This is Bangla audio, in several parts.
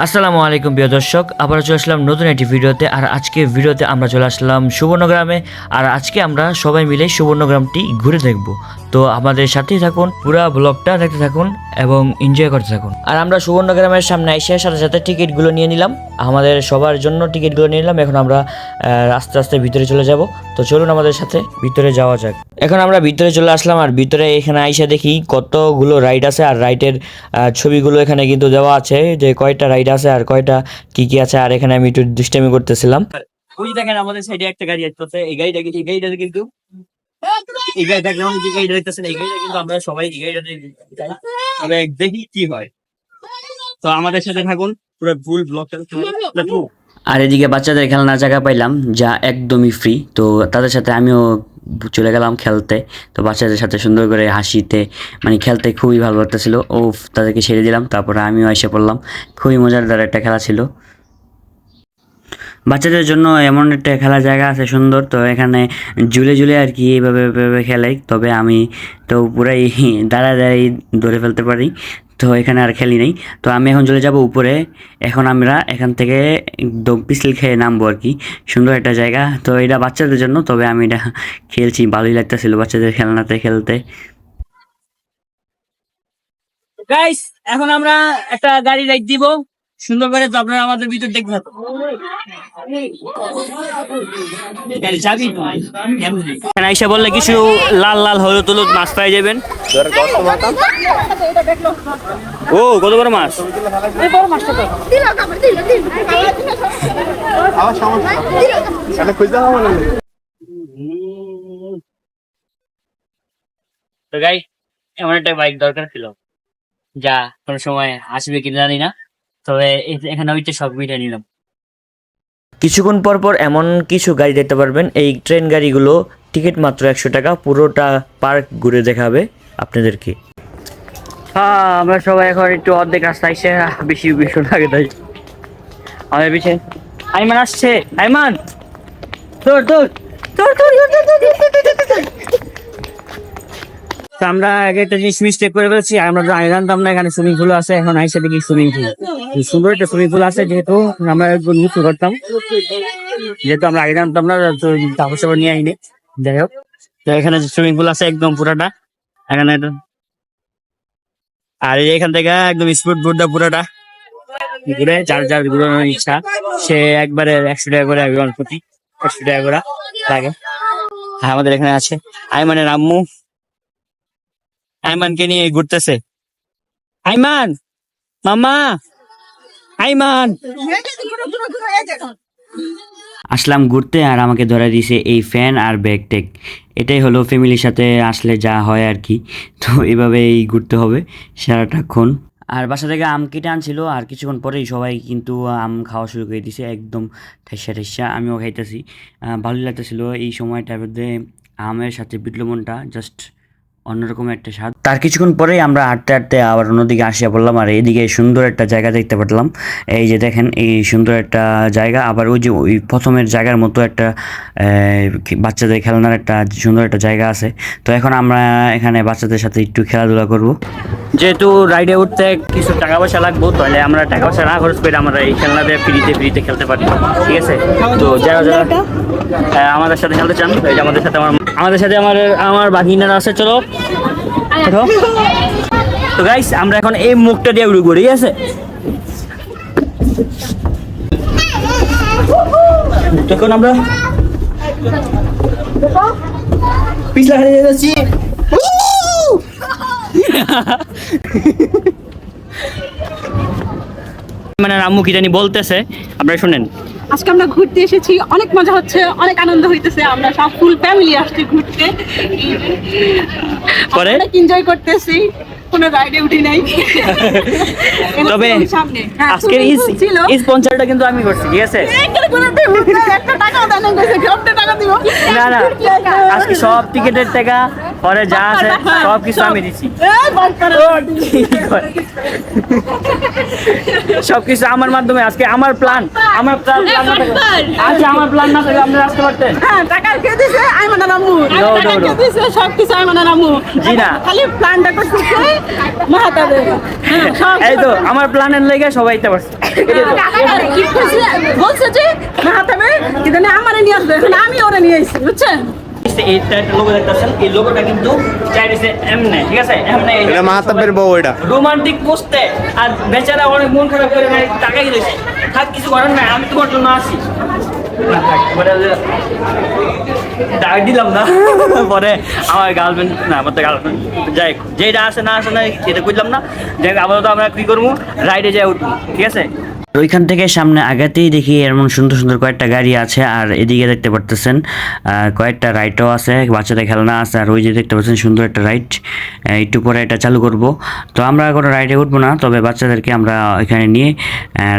আসসালামু আলাইকুম প্রিয় দর্শক আবার চলে আসলাম নতুন একটি ভিডিওতে। আর আজকে ভিডিওতে আমরা চলে আসলাম সুবর্ণগ্রামে। আর আজকে আমরা সবাই মিলে সুবর্ণগ্রামটি ঘুরে দেখব। তো আমাদের সাথেই থাকুন, পুরা ব্লগটা দেখতে থাকুন এবং এনজয় করতে থাকুন। আর আমরা সুবর্ণগ্রামের সামনে এসে সাথে সাথে টিকিটগুলো নিয়ে নিলাম। আমাদের সবার জন্য টিকিটগুলো নিয়ে নিলাম। এখন আমরা আস্তে আস্তে ভিতরে চলে যাব। তো চলুন আমাদের সাথে ভিতরে যাওয়া যাক। এখন আমরা ভিতরে চলে আসলাম আর ভিতরে এখানে আইসা দেখি কতগুলো রাইড আছে আর রাইডের ছবিগুলো এখানে কিন্তু দেওয়া আছে যে কয়টা রাইড আছে আর কয়টা কি কি আছে আর এখানে আমি একটু দুষ্টামি করতেছিলাম। ওই দেখেন আমাদের সাইডে একটা গাড়ি আসতেছে, এই গাড়িটা এই গাড়িটা কিন্তু এই গাড়িটা যেমন যে গাড়িটা দেখতেছেন এই গাড়িটা কিন্তু আমরা সবাই এই গাড়িটাতে যাই তবে দেখি কি হয়। তো আমাদের সাথে থাকুন, পুরো ফুল ব্লগটা আর এদিকে বাচ্চাদের খেলনা জায়গা পাইলাম, যা একদমই ফ্রি তো তাদের সাথে আমিও চলে গেলাম খেলতে। তো বাচ্চাদের সাথে সুন্দর করে হাসিতে মানে খেলতে খুবই ভালো লাগতেছিল। ও তাদেরকে ছেড়ে দিলাম, তারপরে আমিও এসে পড়লাম। খুবই মজাদার একটা খেলা ছিল। বাচ্চাদের জন্য এমন একটা খেলার জায়গা আছে সুন্দর, তো এখানে ঝুলে ঝুলে আর কি এইভাবে খেলে। তবে আমি তো পুরাই দাঁড়ায় দাঁড়াই ধরে ফেলতে পারি। তো এখানে আর খেলি নেই। তো আমি এখন চলে যাব উপরে। এখন আমরা এখান থেকে একদম পিছল খেয়ে নামবো আর কি। সুন্দর একটা জায়গা। তো এটা বাচ্চাদের জন্য, তবে আমি এটা খেলছি। ভালোই লাগতেছিল বাচ্চাদের খেলনাতে, খেলতে। গাইস এখন আমরা একটা গাড়ি রাইড দিব। সুন্দর করে তো আপনারা আমাদের ভিতর দেখবেন আইসা বললে কিছু লাল লাল হলুদ হলুদ মাছ পাই যাবেন। ও কত বড় মাছ? তো গাই এমন একটা বাইক দরকার ছিল। যা কোনো সময় আসবে কি জানি না। তবে এই- এখানে ওইটা সব মিটে নিলাম কিছুক্ষণ পর পর এমন কিছু গাড়ি দেখতে পারবেন এই ট্রেন গাড়িগুলো টিকিট মাত্র একশো টাকা পুরোটা পার্ক ঘুরে দেখাবে আপনাদেরকে হ্যাঁ আমরা সবাই এখন একটু অর্ধেক রাস্তা এসে বেশি বেশি লাগে তাই আমাদের পিছিয়ে আইমান আসছে আইমান তোর তোর তোর তোর তোর, তোর, তোর, তোর, তোর, তোর, তোর। তো আমরা আগে একটা জিনিস মিস্টেক করে ফেলছি আমরা তো জানতাম না এখানে সুইমিং পুল আছে, এখন আইসা দেখি সুইমিং পুল সুন্দর একটা সুইমিং পুল আছে, যেহেতু আমরা একবার মুক্ত করতাম। যেহেতু আমরা আগে জানতাম না কাপড় সাপড় নিয়ে আইনি। যাই হোক, তো এখানে সুইমিং পুল আছে একদম পুরাটা। এখানে আর এখান থেকে একদম স্পিড বোর্ডটা পুরোটা। ঘুরে, যার যার ঘুরানোর ইচ্ছা, সে একবারে একশো টাকা করে একজন প্রতি একশো টাকা করে লাগে। আর আমাদের এখানে আছে। আইমানের আম্মু আইমানকে নিয়ে ঘুরতেছে। আইমান, মামা, আইমান। আসলাম ঘুরতে আর আমাকে ধরে দিয়েছে এই ফ্যান আর ব্যাগ টেক এটাই হলো ফ্যামিলির সাথে আসলে যা হয় আর কি। তো এভাবেই ঘুরতে হবে সারাটাক্ষণ আর বাসা থেকে আম কেটে আনছিল আর কিছুক্ষণ পরেই সবাই কিন্তু আম খাওয়া শুরু করে দিছে, একদম ঠেসা ঠেসা। আমিও খাইতেছি। ভালোই লাগতেছিল এই সময়টার মধ্যে আমের সাথে বিটলমনটা জাস্ট অন্যরকম একটা স্বাদ। তার কিছুক্ষণ পরেই আমরা হাঁটতে হাঁটতে আবার অন্যদিকে আসিয়া পড়লাম আর এইদিকে সুন্দর একটা জায়গা দেখতে পারলাম। এই যে দেখেন এই সুন্দর একটা জায়গা। আবার ওই যে ওই প্রথমের জায়গার মতো একটা আহ, বাচ্চাদের খেলনার একটা সুন্দর একটা জায়গা আছে। তো এখন আমরা এখানে বাচ্চাদের সাথে একটু খেলাধুলা করব। যেহেতু রাইডে উঠতে কিছু টাকা পয়সা লাগবো তাহলে আমরা টাকা পয়সা না খরচ করে আমরা এই খেলনাতে ফ্রিতে ফ্রিতে খেলতে পারি। ঠিক আছে? তো যারা যারা আমাদের সাথে খেলতে চান আমাদের সাথে আমার আমাদের সাথে আমার আমার বাগিনারা আছে চলো। তো গাইস আমরা এখন এই মুখটা দিয়ে উড়ে ঠিক আছে? তখন আমরা পিছলা হারিয়ে যাচ্ছি। মানে আম্মু কি জানি বলতেছে। আপনারা শুনেন। আজকে আমরা ঘুরতে এসেছি অনেক মজা হচ্ছে অনেক আনন্দ হইতেছে আমরা সব ফুল ফ্যামিলি আসছি ঘুরতে। পরে? অনেক এনজয় করতেছি কোনো রাইডে উঠি নাই। তবে হ্যাঁ, আজকের ছিল স্পন্সরটা কিন্তু আমি করছি ঠিক আছে? না না আজকে সব টিকেটের টাকা পরে যা আছে সব কিছু আমি দিচ্ছি। সবকিছু আমার মাধ্যমে আজকে আমার প্ল্যান আমার প্ল্যান আজকে আমার প্ল্যান না থাকলে আপনারা আসতে পারতেন। হ্যাঁ, টাকার কে দিছে? রামু। No, no, টাকা কে দিছে? সব কিছু আইমানা রামু। জি না। খালি প্ল্যানটা করছে কে? মাহাতাবে হ্যাঁ, এই তো আমার প্ল্যানের লেগে সবাই দিতে পারছে কি করছে? বলছে যে মাহাতাবে কিন্তু আমারে নিয়ে আসবে। এখন আমি ওরে নিয়ে আসছি বুঝছেন? এইটা একটা লোগো দেখতেছেন এই লোগোটা কিন্তু চাইছে এমনে ঠিক আছে? এমনে এটা মাহাতাবের বউ এটা। রোমান্টিক পোস্টে আর বেচারা অনেক মন খারাপ করে টাকাই দিয়েছে থাক কিছু করার নাই আমি তোমার জন্য আসি। ডাক দিলাম না পরে আমার গার্লফ্রেন্ড না আমার তো গার্লফ্রেন্ড যাই যেটা আসে না আসে না সেটা বুঝলাম না। যাই আপাতত আমরা কি করব? রাইডে যাই উঠবো ঠিক আছে? ওইখান থেকে সামনে আগাতেই দেখি এমন সুন্দর সুন্দর কয়েকটা গাড়ি আছে, আর এদিকে দেখতে পারতেছেন কয়েকটা রাইটও আছে, বাচ্চাদের খেলনা আছে, আর ওই যে দেখতে পাচ্ছেন সুন্দর একটা রাইড একটু পরে এটা চালু করব। তো আমরা কোনো রাইডে উঠবো না, তবে বাচ্চাদেরকে আমরা এখানে নিয়ে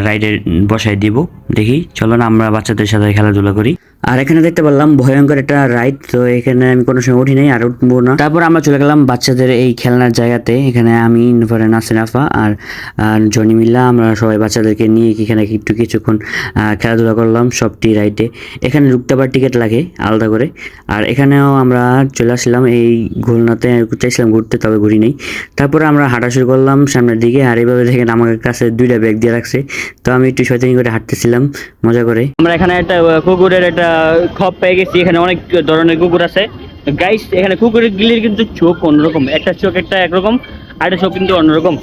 রাইডে বসাই দিব। দেখি, চলো না আমরা বাচ্চাদের সাথে খেলাধুলা করি। আর এখানে দেখতে পারলাম ভয়ঙ্কর একটা রাইড তো এখানে আমি কোনো সময় উঠি নাই আর উঠবো না। তারপর আমরা চলে গেলাম বাচ্চাদের এই খেলনার জায়গাতে। এখানে আমি পরে নাসির আফা আর জনি মিল্লা, আমরা সবাই বাচ্চাদেরকে নিয়ে এখানে একটু কিছুক্ষণ খেলাধুলা করলাম সবটি রাইডে এখানে ঢুকতে টিকিট লাগে আলাদা করে। আর এখানেও আমরা চলে আসলাম এই ঘুরনাতে চাইছিলাম ঘুরতে তবে ঘুরি নেই। তারপরে আমরা হাঁটা শুরু করলাম সামনের দিকে আর এইভাবে দেখেন আমার কাছে দুইটা ব্যাগ দিয়ে রাখছে। তো আমি একটু শয়তানি করে হাঁটতেছিলাম, মজা করে। আমরা এখানে একটা কুকুরের একটা খপ পেয়ে গেছি। এখানে অনেক ধরনের কুকুর আছে। গাইস এখানে কুকুরের গিলির কিন্তু চোখ অন্যরকম। একটা চোখ, একটা একরকম, আর একটা চোখ কিন্তু অন্যরকম।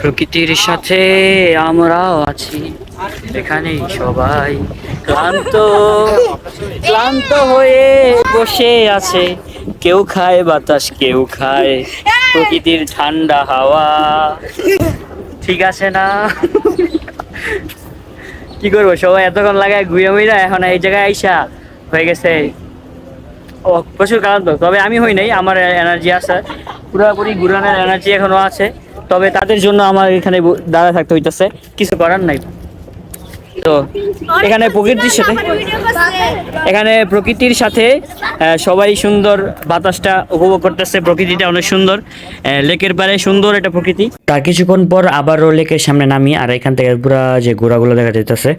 প্রকৃতির সাথে আমরাও আছি। এখানে সবাই ক্লান্ত ক্লান্ত হয়ে বসে আছে। কেউ খায় বাতাস, কেউ খায় প্রকৃতির ঠান্ডা হাওয়া। ঠিক আছে না? কি করব? সবাই এতক্ষণ লাগায় ঘুরে মুইরা এখন এই জায়গায় আইসা হয়ে গেছে। ও, প্রচুর কারণ তো তবে আমি হই নাই, আমার এনার্জি আছে। পুরোপুরি ঘুরানোর এনার্জি এখনও আছে। তবে তাদের জন্য আমার এখানে দাঁড়া থাকতে হইতেছে। কিছু করার নাই। তো এখানে প্রকৃতির সাথে এখানে প্রকৃতির সাথে সবাই সুন্দর বাতাসটা উপভোগ করতেছে। প্রকৃতিটা অনেক সুন্দর। লেকের পাড়ে সুন্দর এটা প্রকৃতি। তার কিছুক্ষণ পর আবারও লেকের সামনে নামি আর এখান থেকে পুরা যে ঘোড়াগুলো দেখা যেতেছে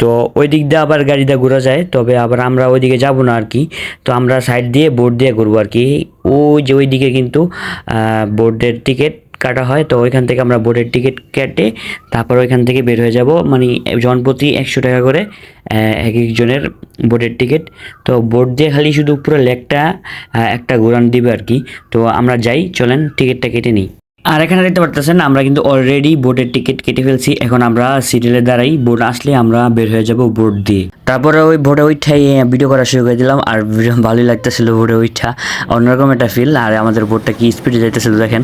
তো ওই দিক দিয়ে আবার গাড়ি দিয়ে ঘোরা যায়, তবে আবার আমরা ওইদিকে যাব না আর কি। তো আমরা সাইড দিয়ে বোর্ড দিয়ে ঘুরবো আর কি। ওই যে ওই দিকে কিন্তু বোর্ডের টিকিট কাটা হয়, তো ওইখান থেকে আমরা বোর্ডের টিকিট কেটে তারপর ওইখান থেকে বের হয়ে যাব। মানে জনপ্রতি একশো টাকা করে এক একজনের বোর্ডের টিকিট তো বোর্ড দিয়ে খালি শুধু পুরো লেকটা একটা ঘোরান দিবে আর কি। তো আমরা যাই, চলেন টিকিটটা কেটে নিই। আর এখানে দেখতে পারতেছেন, আমরা কিন্তু অলরেডি বোর্ডের টিকিট কেটে ফেলছি। এখন আমরা সিরিয়ালে দাঁড়াই বোর্ড আসলে আমরা বের হয়ে যাব বোর্ড দিয়ে। তারপরে ওই বোর্ডে ওইটাই ভিডিও করা শুরু করে দিলাম, আর ভালোই লাগতেছিল বোর্ডে ওইটা অন্যরকম একটা ফিল আর আমাদের বোর্ডটা কি স্পিডে যাইতেছিল দেখেন।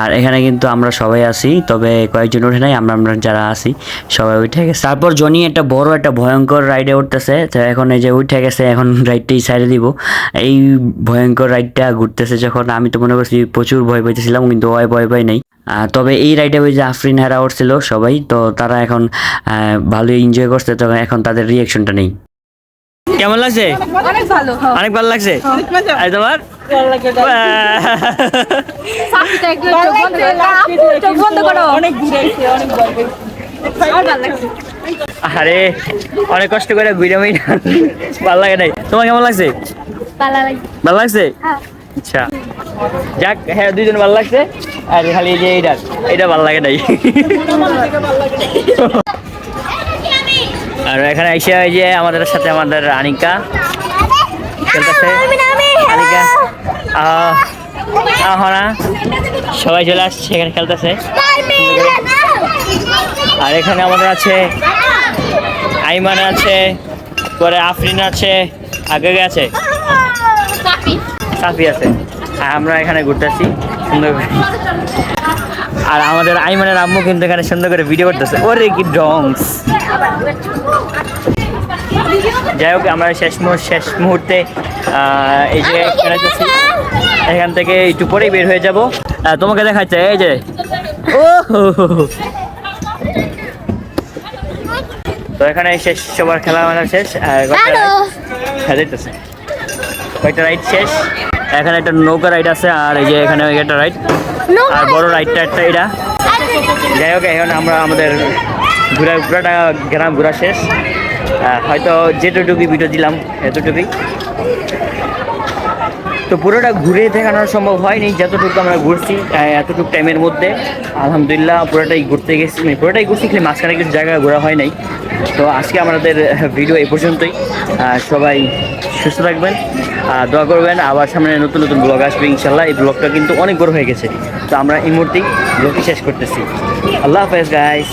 আর এখানে কিন্তু আমরা সবাই আসি তবে কয়েকজন ওঠে নাই, আমরা আমরা যারা আসি সবাই উঠে গেছে। তারপর জনি একটা বড় একটা ভয়ঙ্কর রাইডে উঠতেছে, তো এখন এই যে উঠে গেছে, এখন রাইডটাই সাইডে দিব। এই ভয়ঙ্কর রাইডটা ঘুরতেছে যখন, আমি তো মনে করছি প্রচুর ভয় পাইতেছিলাম, কিন্তু ভয় ভয় পাই নাই। তবে এই রাইডে ওই যে আফরিন হেরা উঠছিল সবাই তো তারা এখন ভালোই এনজয় করছে তো এখন তাদের রিয়াকশনটা নেই। কেমন লাগছে? অনেক ভালো অনেক ভালো লাগছে? আর তোমার? অনেক ঘুরাইছে অনেক গল্প আর ভালো লাগছে। আরে অনেক কষ্ট করে ঘুরে মুই ভালো লাগে নাই। তোমার কেমন লাগছে? ভালো লাগছে। আচ্ছা। যাক হ্যাঁ দুইজন ভালো লাগছে। আর খালি যে এইটা এটা ভালো লাগে নাই। আর এখানে এসে ওই যে আমাদের সাথে আমাদের আনিকা খেলতেছে আনিকা, আহ আহনা সবাই চলে আসছে, এখানে খেলতেছে। আর এখানে আমাদের আছে আইমান আছে, পরে আফরিন আছে, আগে আছে? সাফি। আছে। আমরা এখানে ঘুরতেছি, সুন্দর আর আমাদের আইমানের আম্মু কিন্তু এখানে সুন্দর করে ভিডিও করতেছে। ওরে কি ডংস যাই হোক আমরা শেষ মুহূর্তে শেষ মুহূর্তে এই যে এখান থেকে একটু পরেই বের হয়ে যাব। তোমাকে দেখাচ্ছে এই যে। ও। তো এখানে শেষ সবার খেলা মানে শেষ দিতেছে কয়েকটা রাইড শেষ? এখানে একটা নৌকা রাইড আছে আর এই যে এখানে একটা রাইড আর বড় রাইডটা একটা এটা। যাই হোক এখন আমরা আমাদের ঘুরা পুরাটা গ্রাম ঘোরা শেষ। হয়তো যেটুটুকুই ভিডিও দিলাম এতটুকুই। তো পুরোটা ঘুরে দেখানো সম্ভব হয়নি, যতটুকু আমরা ঘুরছি এতটুকু টাইমের মধ্যে। আলহামদুলিল্লাহ, পুরোটাই ঘুরতে গেছি মানে পুরোটাই ঘুরছি, খালি মাঝখানে কিছু জায়গা ঘোরা হয় নাই। তো আজকে আমাদের ভিডিও এই পর্যন্তই। সবাই সুস্থ থাকবেন, আর দোয়া করবেন, আবার সামনে নতুন নতুন ব্লগ আসবে ইনশাল্লাহ এই ব্লগটা কিন্তু অনেক বড় হয়ে গেছে। তো আমরা এই মুহূর্তেই ব্লগটি শেষ করতেছি। আল্লাহ হাফেজ গাইস